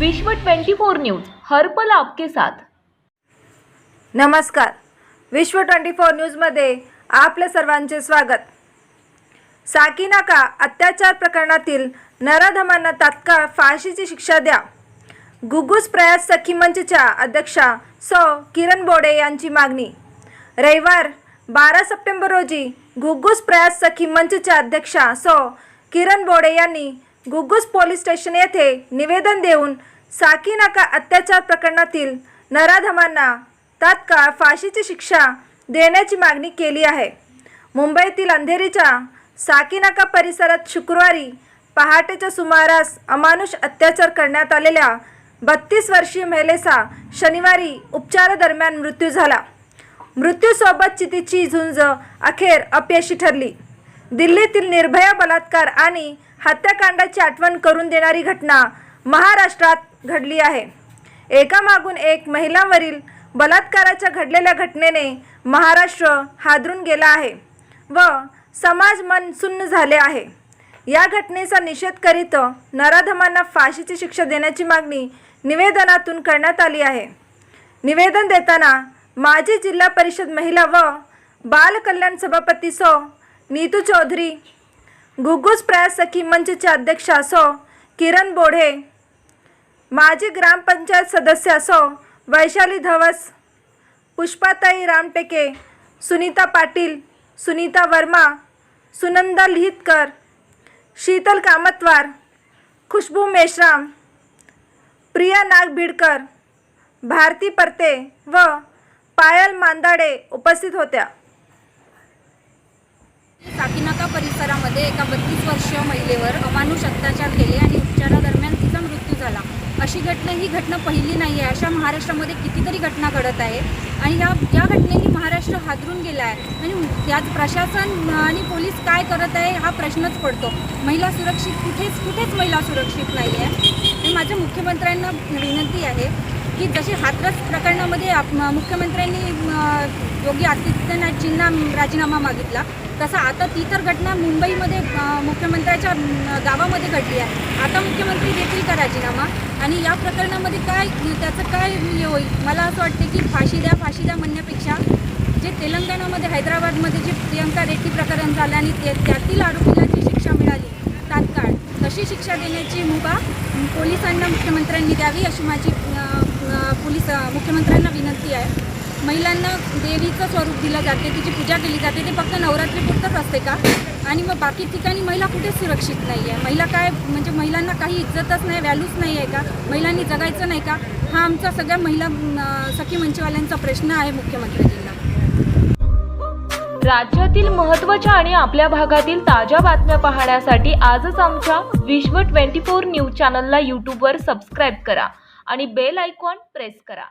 विश्व 24 न्यूज हर्पल आपके साथ. नमस्कार. विश्व ट्वेंटी फोर न्यूजमध्ये आपले सर्वांचे स्वागत. साकीनाका अत्याचार प्रकरणातील नराधमांना तात्काळ फाशीची शिक्षा द्या. गुग्गूस प्रयास सखी मंचच्या अध्यक्षा सौ किरण बोडे यांची मागणी. रविवार बारा सप्टेंबर रोजी गुग्गूस प्रयास सखी मंचच्या अध्यक्षा सौ किरण बोडे यांनी गुग्गुस पोलीस स्टेशन येथे निवेदन देऊन साकीनाका अत्याचार प्रकरणातील नराधमांना तात्काळ फाशीची शिक्षा देण्याची मागणी केली आहे. मुंबईतील अंधेरीच्या साकीनाका परिसरात शुक्रवारी पहाटेच्या सुमारास अमानुष अत्याचार करण्यात आलेल्या बत्तीस वर्षीय महिलेचा शनिवारी उपचारादरम्यान मृत्यू झाला. मृत्यूसोबत चितीची झुंज अखेर अपयशी ठरली. दिल्लीतील निर्भया बलात्कार आणि हत्याकांडाची आठवण करून देणारी घटना महाराष्ट्रात घडली आहे. एकामागून एक महिलांवरील बलात्काराच्या घडलेल्या घटनेने महाराष्ट्र हादरून गेला आहे व समाज मन सुन्न झाले आहे. या घटनेचा निषेध करीत नराधमांना फाशीची शिक्षा देण्याची मागणी निवेदनातून करण्यात आली आहे. निवेदन देताना माजी जिल्हा परिषद महिला व बाल कल्याण सभापती सौ नीतू चौधरी गुग्गूस प्रयास सखी मंचच्या अध्यक्ष असो किरण बोढे माजी ग्रामपंचायत सदस्य असो वैशाली धवस पुष्पाताई रामटेके सुनीता पाटील सुनीता वर्मा सुनंदा लिहितकर शीतल कामतवार खुशबू मेश्राम प्रिया नाग भिडकर भारती परते व पायल मांदाडे उपस्थित होत्या. साकीनाका परिसरामध्ये एका बत्तीस वर्षीय महिलेवर अमानुष अत्याचार केले आणि उपचारादरम्यान तिचा मृत्यू झाला. अशी घटना ही घटना पहिली नाही आहे अशा महाराष्ट्रामध्ये कितीतरी घटना घडत आहे आणि या या घटनेने महाराष्ट्र हादरून गेला आहे आणि यात प्रशासन आणि पोलीस काय करत आहे हा प्रश्नच पडतो. महिला सुरक्षित कुठेच कुठेच महिला सुरक्षित नाही आहे आणि माझ्या मुख्यमंत्र्यांना विनंती आहे की जसे हाथरस प्रकरणामध्ये आप- मुख्यमंत्र्यांनी योगी आदित्यनाथजींना राजीनामा मागितला तसं आता ती तर घटना मुंबईमध्ये मुख्यमंत्र्याच्या गावामध्ये घडली आहे. आता मुख्यमंत्री देतील का राजीनामा? आणि या प्रकरणामध्ये काय त्याचं काय हे होईल? मला असं वाटते की फाशी द्या फाशी द्या म्हणण्यापेक्षा जे तेलंगणामध्ये हैदराबादमध्ये जे प्रियंका रेड्डी प्रकरण झालं आणि ते त्यातील आरोपीला जी शिक्षा मिळाली तात्काळ तशी शिक्षा देण्याची मुभा पोलिसांना मुख्यमंत्र्यांनी द्यावी अशी माझी पोलीस मुख्यमंत्र्यांना विनंती आहे. महिलांना देवीचं स्वरूप दिलं जाते तिची पूजा केली जाते ते फक्त नवरात्रीपुरतंच असते का? आणि मग बाकी ठिकाणी महिला कुठेच सुरक्षित नाही आहे महिला काय म्हणजे महिलांना काही इज्जतच नाही व्हॅल्यूच नाही आहे का? महिलांनी जगायचं नाही का? हा आमचा सगळ्या महिला सखी मंचवाल्यांचा प्रश्न आहे मुख्यमंत्र्यांना राज्यातील महत्त्वाच्या आणि आपल्या भागातील ताज्या बातम्या पाहण्यासाठी आजच आमच्या विश्व 24 न्यूज चॅनलला यूट्यूबवर सबस्क्राईब करा आणि बेल आयकॉन प्रेस करा.